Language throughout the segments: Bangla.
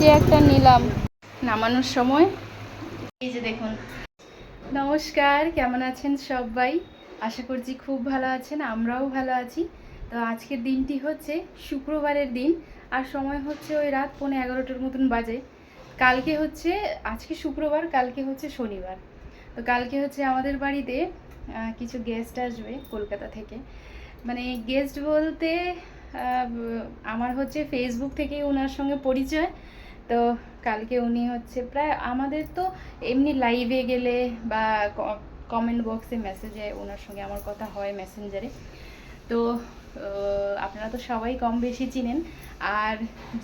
যে একটা নিলাম। নামানোর সময়। এই যে দেখুন। নমস্কার, কেমন আছেন সবাই? আশা করছি খুব ভালো আছেন, আমরাও ভালো আছি। তো আজকের দিনটি হচ্ছে শুক্রবারের দিন, আর সময় হচ্ছে ওই রাত পৌনে এগারোটার মতন বাজে। কালকে হচ্ছে, আজকে শুক্রবার, কালকে হচ্ছে শনিবার। তো কালকে হচ্ছে আমাদের বাড়িতে কিছু গেস্ট আসবে কলকাতা থেকে। মানে গেস্ট বলতে আমার হচ্ছে ফেসবুক থেকে ওনার সঙ্গে পরিচয় তো কালকে উনি হচ্ছে প্রায় আমাদের তো এমনি লাইভে গেলে বা কমেন্ট বক্সে মেসেজে ওনার সঙ্গে আমার কথা হয় মেসেঞ্জারে তো আপনারা তো সবাই কম বেশি চিনেন। আর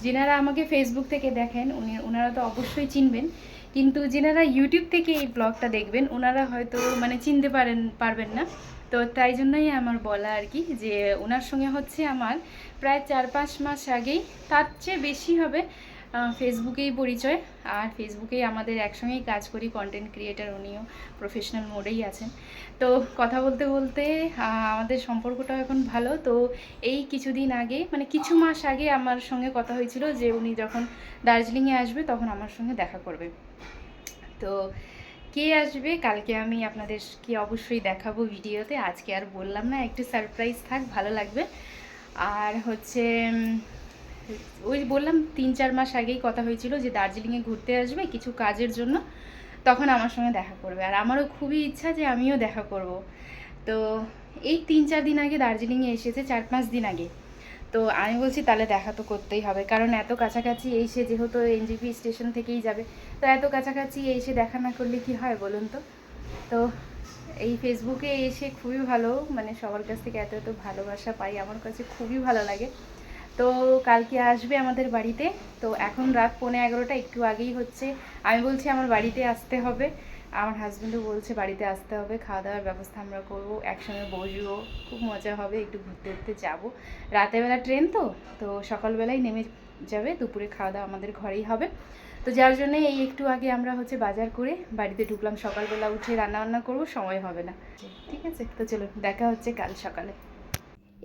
যেনারা আমাকে ফেসবুক থেকে দেখেন, উনি ওনারা তো অবশ্যই চিনবেন। কিন্তু যেনারা ইউটিউব থেকে এই ব্লগটা দেখবেন ওনারা হয়তো মানে চিনতে পারেন, পারবেন না। তো তাই জন্যই আমার বলা আর কি যে ওনার সঙ্গে হচ্ছে আমার প্রায় চার পাঁচ মাস আগেই, তার চেয়ে বেশি হবে ফেসবুকেই পরিচয়, আর ফেসবুকেই আমাদের একসঙ্গেই কাজ করি কন্টেন্ট ক্রিয়েটার উনিও প্রফেশনাল মোডেই আছেন। তো কথা বলতে বলতে আমাদের সম্পর্কটাও এখন ভালো। তো এই কিছুদিন আগে মানে কিছু মাস আগে আমার সঙ্গে কথা হয়েছিল যে উনি যখন দার্জিলিংয়ে আসবে, তখন আমার সঙ্গে দেখা করবে। তো কে আসবে, কালকে আমি আপনাদেরকে অবশ্যই দেখাবো ভিডিওতে। আজকে আর বললাম না, একটু সারপ্রাইজ থাক, ভালো লাগবে। আর হচ্ছে ওই বললাম তিন চার মাস আগেই কথা হয়েছিল যে দার্জিলিংয়ে ঘুরতে আসবে কিছু কাজের জন্য, তখন আমার সঙ্গে দেখা করবে। আর আমারও খুবই ইচ্ছা যে আমিও দেখা করব। তো এই তিন চার দিন আগে দার্জিলিংয়ে এসেছে, চার পাঁচ দিন আগে। তো আমি বলছি, তাহলে দেখা তো করতেই হবে। কারণ এত কাছাকাছি এসে যেহেতু এনজিপি স্টেশন থেকেই যাবে, তো এত কাছাকাছি এসে দেখা না করলে কি হয় বলুন তো? তো এই ফেসবুকে এসে খুবই ভালো মানে সবার কাছ থেকে এত এত ভালোবাসা পাই, আমার কাছে খুবই ভালো লাগে। তো কালকে আসবে আমাদের বাড়িতে। তো এখন রাত পৌনে এগারোটা, একটু আগেই হচ্ছে। আমি বলছি আমার বাড়িতে আসতে হবে। আমার হাজব্যান্ডও বলছে বাড়িতে আসতে হবে। খাওয়া দাওয়ার ব্যবস্থা আমরা করব, একসঙ্গে বসবো। খুব মজা হবে, একটু ঘুরতে ঘুরতে যাব। রাতেরবেলা ট্রেন তো তো সকালবেলায় নেমে যাবে। দুপুরে খাওয়া দাওয়া আমাদের ঘরেই হবে। তো যার জন্য এই একটু আগে আমরা হচ্ছে বাজার করে বাড়িতে ঢুকলাম। সকালবেলা উঠে রান্না বান্না করব, সময় হবে না। ঠিক আছে? তো চলো দেখা হচ্ছে কাল সকালে।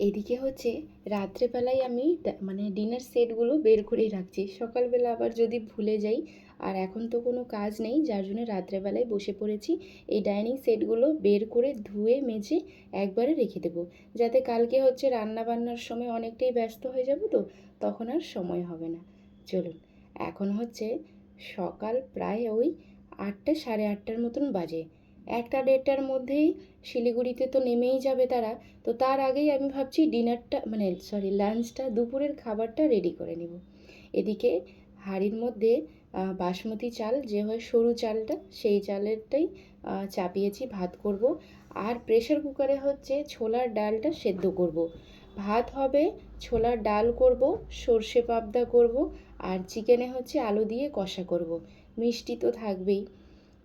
এদিকে হচ্ছে রাত্রেবেলায় আমি মানে ডিনার সেটগুলো বের করেই রাখছি। সকালবেলা আবার যদি ভুলে যাই, আর এখন তো কোনো কাজ নেই, যার জন্য রাত্রেবেলায় বসে পড়েছি, এই ডাইনিং সেটগুলো বের করে ধুয়ে মেজে একবারে রেখে দেবো। যাতে কালকে হচ্ছে রান্না বান্নার সময় অনেকটাই ব্যস্ত হয়ে যাব তো, তখন আর সময় হবে না। চলুন, এখন হচ্ছে সকাল প্রায় ওই আটটা সাড়ে আটটার মতন বাজে। একটা দেড়টার মধ্যেই শিলিগুড়িতে তো নেমেই যাবে তারা। তো তার আগেই আমি ভাবছি ডিনারটা মানে সরি লাঞ্চটা দুপুরের খাবারটা রেডি করে নেব। এদিকে হাঁড়ির মধ্যে বাসমতি চাল, যে হয় সরু চালটা, সেই চালেরটাই চাপিয়েছি, ভাত করব। আর প্রেশার কুকারে হচ্ছে ছোলার ডালটা সেদ্ধ করব। ভাত হবে ছোলার ডাল করব, সর্ষে পাবদা করব, আর চিকেনে হচ্ছে আলু দিয়ে কষা করব। মিষ্টি তো থাকবেই।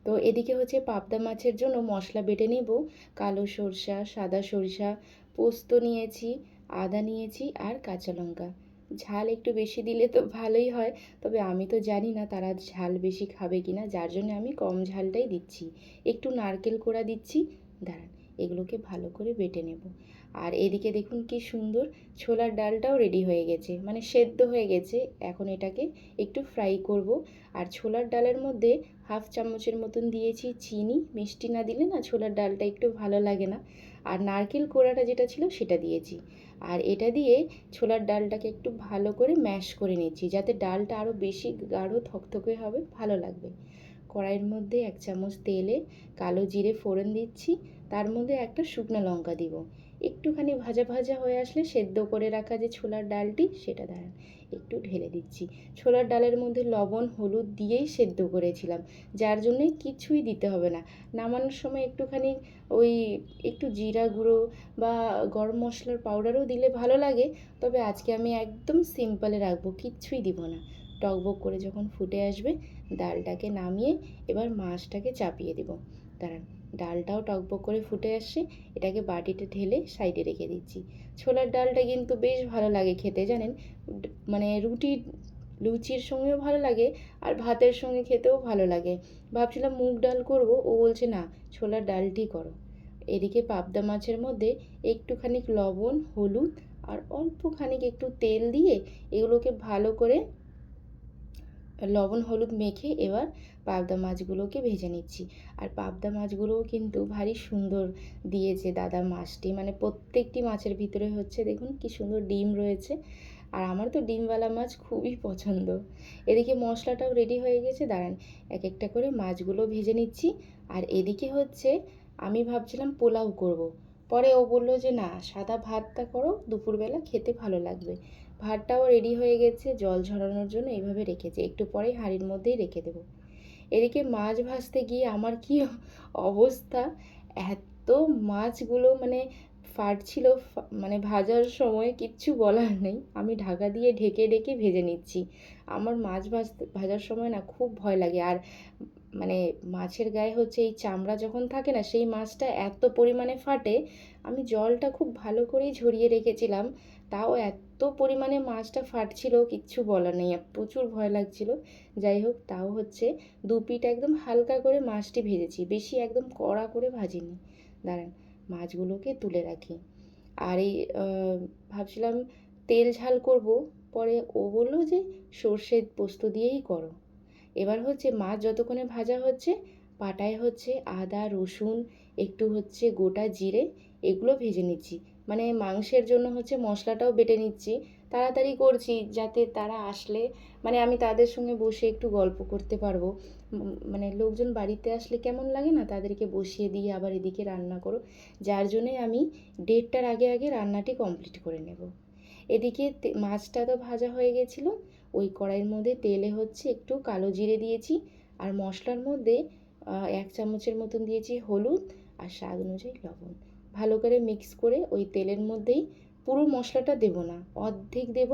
তো এদিকে হচ্ছে পাবদা মাছের জন্য মশলা বেটে নেব, কালো সরষা, সাদা সরষা, পোস্ত নিয়েছি, আদা নিয়েছি আর কাঁচা লঙ্কা। ঝাল একটু বেশি দিলে তো ভালোই হয়, তবে আমি তো জানি না তারা ঝাল বেশি খাবে কি না যার জন্য আমি কম ঝালটাই দিচ্ছি। একটু নারকেল কোড়া দিচ্ছি, দাঁড়ান। এগুলোকে ভালো করে বেটে নেব। আর এদিকে দেখুন কি সুন্দর ছোলার ডালটাও রেডি হয়ে গেছে মানে সেদ্ধ হয়ে গেছে। এখন এটাকে একটু ফ্রাই করব। আর ছোলার ডালের মধ্যে হাফ চামচের মতন দিয়েছি চিনি, মিষ্টি না দিলে না ছোলার ডালটা একটু ভালো লাগে না। আর নারকেল কোড়াটা যেটা ছিল সেটা দিয়েছি। আর এটা দিয়ে ছোলার ডালটাকে একটু ভালো করে ম্যাশ করে নিচ্ছি, যাতে ডালটা আরও বেশি গাঢ় থকথকে হবে, ভালো লাগবে। কড়াইয়ের মধ্যে এক চামচ তেলে কালো জিরে ফোড়ন দিচ্ছি তার মধ্যে একটা শুকনো লঙ্কা দিব। একটুখানি ভাজা ভাজা হয়ে আসলে সেদ্ধ করে রাখা যে ছোলার ডালটি, সেটা দাঁড়ান, একটু ঢেলে দিচ্ছি। ছোলার ডালের মধ্যে লবণ, হলুদ দিয়েই সেদ্ধ করেছিলাম। যার জন্যে কিছুই দিতে হবে না। নামানোর সময় একটুখানি ওই একটু জিরা গুঁড়ো বা গরম মশলার পাউডারও দিলে ভালো লাগে। তবে আজকে আমি একদম সিম্পলে রাখব, কিচ্ছুই দিব না। টকবক করে যখন ফুটে আসবে, ডালটাকে নামিয়ে এবার মাছটাকে চাপিয়ে দেব। দাঁড়ান। ডালটাও টকবক করে ফুটে আসছে। এটাকে বাটিতে ঢেলে সাইডে রেখে দিচ্ছি। ছোলার ডালটা কিন্তু বেশ ভালো লাগে খেতে, জানেন? মানে রুটি লুচির সঙ্গেও ভালো লাগে আর ভাতের সঙ্গে খেতেও ভালো লাগে। ভাবছিলাম মুগ ডাল করব, ও বলছে, না, ছোলার ডালটি করো। এদিকে পাবদা মাছের মধ্যে একটুখানি লবণ, হলুদ আর অল্প খানিক একটু তেল দিয়ে এগুলোকে ভালো করে লবণ, হলুদ মেখে এবার পাবদা মাছগুলোকে ভেজে নিচ্ছি। আর পাবদা মাছগুলোও কিন্তু ভারী সুন্দর দিয়েছে দাদা মাছটি। মানে প্রত্যেকটি মাছের ভিতরে হচ্ছে দেখুন কি সুন্দর ডিম রয়েছে। আর আমার তো ডিমওয়ালা মাছ খুবই পছন্দ। এদিকে মশলাটাও রেডি হয়ে গেছে। দাঁড়ান এক একটা করে মাছগুলো ভেজে নিচ্ছি। আর এদিকে হচ্ছে আমি ভাবছিলাম পোলাও করব। পরে ও বলল যে, না, সাদা ভাতটা করো, দুপুরবেলা খেতে ভালো লাগবে। ভাতটাও রেডি হয়ে গেছে, জল ঝরানোর জন্য এইভাবে রেখেছি। একটু পরে হাঁড়ির মধ্যেই রেখে দেবো। এদিকে মাছ ভাজতে গিয়ে আমার কি অবস্থা? এত মাছগুলো মানে ফাটছিল মানে ভাজার সময় কিচ্ছু বলার নেই। আমি ঢাকা দিয়ে ঢেকে ঢেকে ভেজে নিচ্ছি। আমার মাছ ভাজতে, ভাজার সময় না খুব ভয় লাগে। আর মানে মাছের গায়ে হচ্ছে এই চামড়া যখন থাকে না, সেই মাছটা এত পরিমাণে ফাটে, আমি জলটা খুব ভালো করেই ঝরিয়ে রেখেছিলাম। তাও এত পরিমাণে মাছটা ফাটছিল, কিচ্ছু বলার নেই, প্রচুর ভয় লাগছিল। যাই হোক, তাও হচ্ছে দু পিঠ একদম হালকা করে মাছটি ভেজেছি, বেশি একদম কড়া করে ভাজিনি। দাঁড়ান, মাছগুলোকে তুলে রাখি। আর এই ভাবছিলাম তেল ঝাল করব, পরে ও বলল যে সর্ষে পোস্ত দিয়েই করো। এবার হচ্ছে মাছ যতক্ষণে ভাজা হচ্ছে, পাটায় হচ্ছে আদা, রসুন, একটু হচ্ছে গোটা জিরে, এগুলো ভেজে নিচ্ছি। মানে মাংসের জন্য হচ্ছে মশলাটাও বেটে নিচ্ছি। তাড়াতাড়ি করছি যাতে তারা আসলে মানে আমি তাদের সঙ্গে বসে একটু গল্প করতে পারব। মানে লোকজন বাড়িতে আসলে কেমন লাগে না, তাদেরকে বসিয়ে দিয়ে আবার এদিকে রান্না করো। যার জন্যে আমি দেড়টার আগে আগে রান্নাটি কমপ্লিট করে নেব। এদিকে মাছটা তো ভাজা হয়ে গেছিল। ওই কড়াইয়ের মধ্যে তেলে হচ্ছে একটু কালো জিরে দিয়েছি আর মশলার মধ্যে এক চামচের মতন দিয়েছি হলুদ আর স্বাদ অনুযায়ী লবণ। ভালো করে মিক্স করে ওই তেলের মধ্যেই পুরো মশলাটা দেবো না, অর্ধেক দেব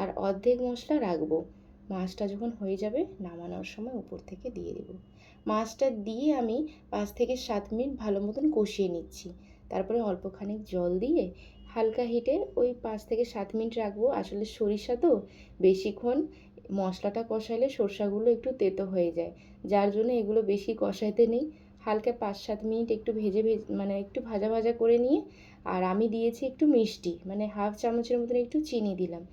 আর অর্ধেক মশলা রাখব। মাছটা যখন হয়ে যাবে নামানোর সময় উপর থেকে দিয়ে দেবো। মাছটা দিয়ে আমি পাঁচ থেকে সাত মিনিট ভালো মতন কষিয়ে নিচ্ছি। তারপরে অল্প খানিক জল দিয়ে হালকা হিটে ওই পাঁচ থেকে সাত মিনিট রাখব। আসলে সরিষা তো বেশিক্ষণ মশলাটা কষাইলে সরষাগুলো একটু তেতো হয়ে যায়। যার জন্য এগুলো বেশি কষাইতে নেই। হালকা পাঁচ সাত মিনিট একটু ভেজে ভেজে মানে একটু ভাজা ভাজা করে নিয়ে আর আমি দিয়েছি একটু মিষ্টি মানে হাফ চামচের মতন একটু চিনি দিলাম।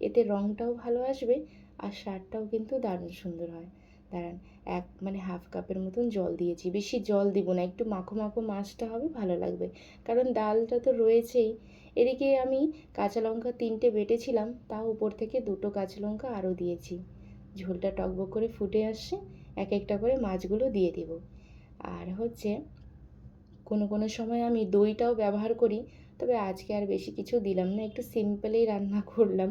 এতে রঙটাও ভালো আসবে আর স্বাদটাও কিন্তু দারুণ সুন্দর হয়। দাঁড়ান, এক মানে হাফ কাপের মতন জল দিয়েছি। বেশি জল দিব না, একটু মাখো মাখো মাছটা হবে, ভালো লাগবে। কারণ ডালটা তো রয়েছেই। এদিকে আমি কাঁচা লঙ্কা তিনটে বেটেছিলাম তাও উপর থেকে দুটো কাঁচা লঙ্কা আরও দিয়েছি। ঝোলটা টকবক করে ফুটে আসছে, এক একটা করে মাছগুলো দিয়ে দিব। আর হচ্ছে, কোনো কোনো সময় আমি দইটাও ব্যবহার করি, তবে আজকে আর বেশি কিছু দিলাম না, একটু সিম্পলেই রান্না করলাম।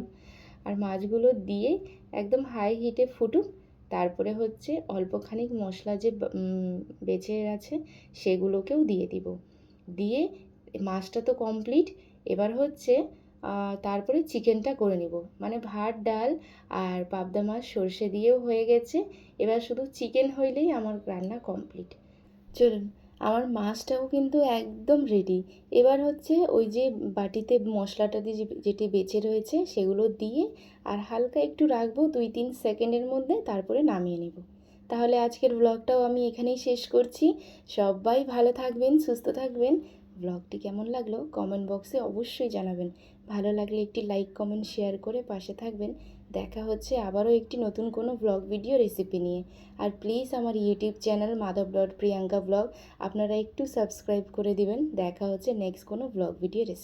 আর মাছগুলো দিয়ে একদম হাই হিটে ফুটুক তারপরে হচ্ছে অল্প খানিক মশলা যে বেঁচে আছে সেগুলোকেও দিয়ে দিব। দিয়ে মাছটা তো কমপ্লিট এবার হচ্ছে তারপরে চিকেনটা করে নিব। মানে ভাত, ডাল আর পাবদা মাছ সর্ষে দিয়েও হয়ে গেছে। এবার শুধু চিকেন হইলেই আমার রান্না কমপ্লিট চলুন আমার মাছটাও কিন্তু একদম রেডি এবার হচ্ছে ওই যে বাটিতে মশলাটা দিয়ে যেটি বেঁচে রয়েছে সেগুলো দিয়ে আর হালকা একটু রাখব দুই তিন সেকেন্ডের মধ্যে তারপরে নামিয়ে নেব। তাহলে আজকের ব্লগটাও আমি এখানেই শেষ করছি। সবাই ভালো থাকবেন, সুস্থ থাকবেন। ব্লগটি কেমন লাগল? কমেন্ট বক্সে অবশ্যই জানাবেন। ভালো লাগলে একটি লাইক কমেন্ট শেয়ার করে পাশে থাকবেন। দেখা হচ্ছে আবারও একটি নতুন কোনো ব্লগ ভিডিও রেসিপি নিয়ে। আর প্লিজ আমার YouTube channel Madhab dot Priyanka blog আপনারা একটু সাবস্ক্রাইব করে দিবেন। দেখা হচ্ছে নেক্সট কোনো ব্লগ ভিডিও রেসিপি